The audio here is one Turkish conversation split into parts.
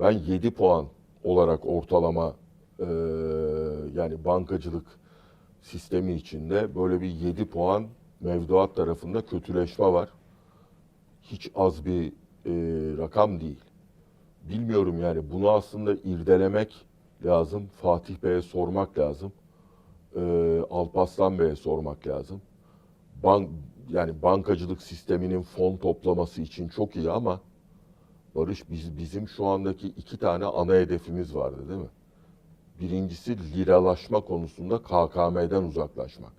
Ben 7 puan olarak ortalama e, yani bankacılık sistemi içinde böyle bir 7 puan mevduat tarafında kötüleşme var. Hiç az bir e, rakam değil. Bilmiyorum yani bunu aslında irdelemek lazım. Fatih Bey'e sormak lazım. E, Alpaslan Bey'e sormak lazım. Bank, yani bankacılık sisteminin fon toplaması için çok iyi ama Barış biz bizim şu andaki iki tane ana hedefimiz vardı değil mi? Birincisi liralaşma konusunda KKM'den uzaklaşmak.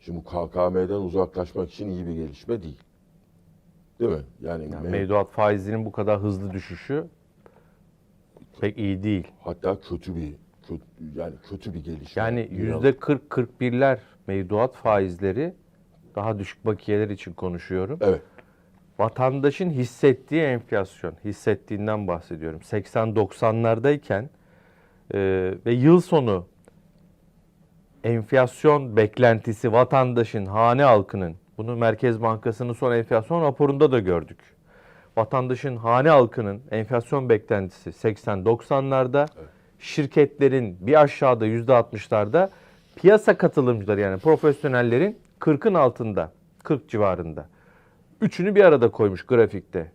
Şimdi bu KKM'den uzaklaşmak için iyi bir gelişme değil. Değil mi? Yani, Yani mev- mevduat faizinin bu kadar hızlı düşüşü pek iyi değil. hatta kötü bir kötü, yani kötü bir gelişme. Yani yüzde 40-41'ler mevduat faizleri daha düşük bakiyeler için konuşuyorum. Evet. Vatandaşın hissettiği enflasyon, hissettiğinden bahsediyorum. 80-90'lardayken e, ve yıl sonu enflasyon beklentisi vatandaşın, hane halkının, bunu Merkez Bankası'nın son enflasyon raporunda da gördük. Vatandaşın, hane halkının enflasyon beklentisi 80-90'larda, şirketlerin bir aşağıda %60'larda, piyasa katılımcıları yani profesyonellerin 40'ın altında, 40 civarında. Üçünü bir arada koymuş grafikte.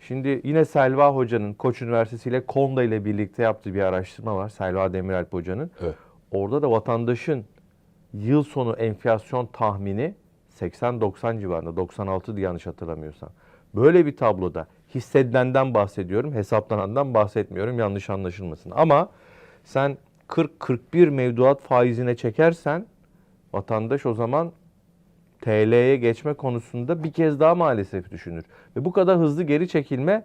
Şimdi yine Selva Hoca'nın Koç Üniversitesi ile Konda ile birlikte yaptığı bir araştırma var. Selva Demiralp Hoca'nın. Evet. Orada da vatandaşın yıl sonu enflasyon tahmini 80-90 civarında. 96 yanlış hatırlamıyorsam. Böyle bir tabloda hissedilenden bahsediyorum. Hesaplanandan bahsetmiyorum. Yanlış anlaşılmasın. Ama sen 40-41 mevduat faizine çekersen vatandaş o zaman TL'ye geçme konusunda bir kez daha maalesef düşünür. Ve bu kadar hızlı geri çekilme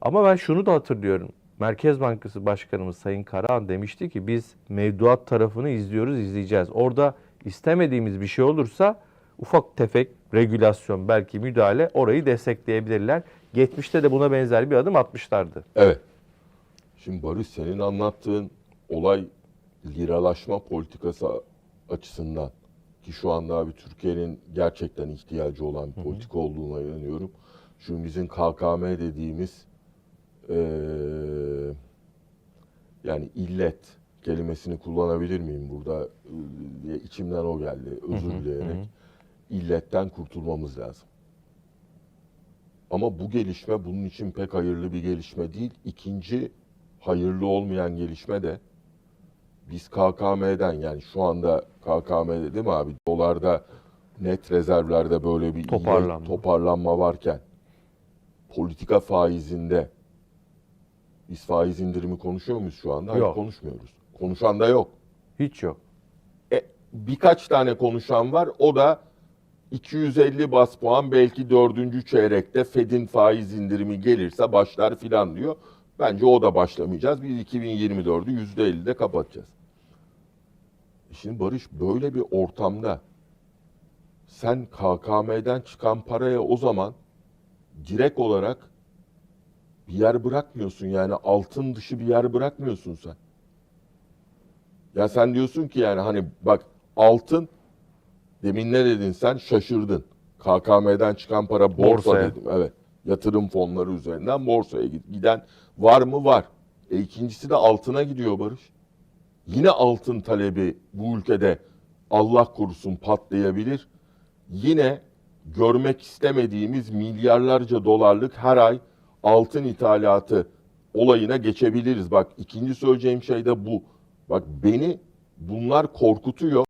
ama ben şunu da hatırlıyorum. Merkez Bankası Başkanımız Sayın Karahan demişti ki biz mevduat tarafını izliyoruz, izleyeceğiz. Orada istemediğimiz bir şey olursa ufak tefek regülasyon belki müdahale orayı destekleyebilirler. Geçmişte de buna benzer bir adım atmışlardı. Evet. Şimdi Barış senin anlattığın olay liralaşma politikası açısından ki şu anda abi Türkiye'nin gerçekten ihtiyacı olan bir politika olduğuna inanıyorum. Şu bizim KKM dediğimiz eee, yani illet kelimesini kullanabilir miyim burada? Eee, içimden o geldi. Özür dileyerek. İlletten kurtulmamız lazım. Ama bu gelişme bunun için pek hayırlı bir gelişme değil. İkinci hayırlı olmayan gelişme de biz KKM'den yani şu anda KKM'de değil mi abi dolarda net rezervlerde böyle bir Toparlanma. toparlanma varken politika faizinde biz faiz indirimi konuşuyor muyuz şu anda? Hayır Yok. konuşmuyoruz. Konuşan da yok. Hiç yok. E, birkaç tane konuşan var. O da 250 bas puan belki dördüncü çeyrekte Fed'in faiz indirimi gelirse başlar filan diyor. Bence o da başlamayacağız. Biz 2024'ü %50'de kapatacağız. E Şimdi Barış böyle bir ortamda sen KKM'den çıkan paraya o zaman direkt olarak bir yer bırakmıyorsun. Yani altın dışı bir yer bırakmıyorsun sen. Ya sen diyorsun ki yani hani bak altın demin ne dedin sen şaşırdın. KKM'den çıkan para borsa Borsaya. dedim. Evet. Yatırım fonları üzerinden borsaya gid- giden var mı? Var. E ikincisi de altına gidiyor Barış. Yine altın talebi bu ülkede Allah korusun patlayabilir. Yine görmek istemediğimiz milyarlarca dolarlık her ay altın ithalatı olayına geçebiliriz. Bak ikinci söyleyeceğim şey de bu. Bak beni bunlar korkutuyor.